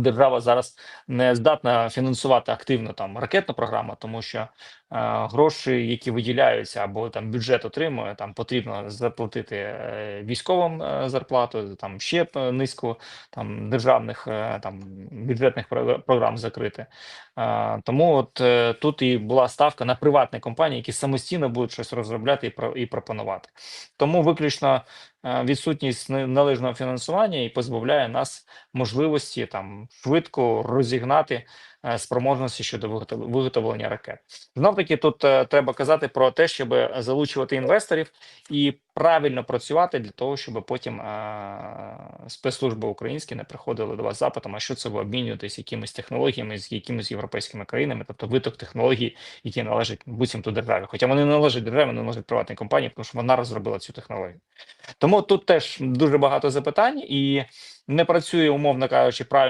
держава зараз не здатна фінансувати активно там ракетну програму, тому що е, гроші, які виділяються або там бюджет отримує, там потрібно заплатити е, військовим е, зарплату, там ще низку там державних е, там бюджетних програм закрити. Е, тому от е, тут і була ставка на приватні компанії, які самостійно будуть щось розробляти і про і пропонувати. Тому виключно е, відсутність не- належного фінансування і позбавляє нас можливості там швидко розігнати е, спроможності щодо виготов- виготовлення ракет. Знов таки тут е, треба казати про те, щоб залучувати інвесторів і правильно працювати для того, щоб потім е, спецслужби українські не приходили до вас запитом, а що це ви обмінюєтесь якимись технологіями з якимись європейськими країнами, тобто виток технологій, які належать буцімто державі. Хоча вони не належать державі, вони належать приватній компанії, тому що вона розробила цю технологію. Тому тут теж дуже багато запитань і не працює, умовно кажучи, правильно.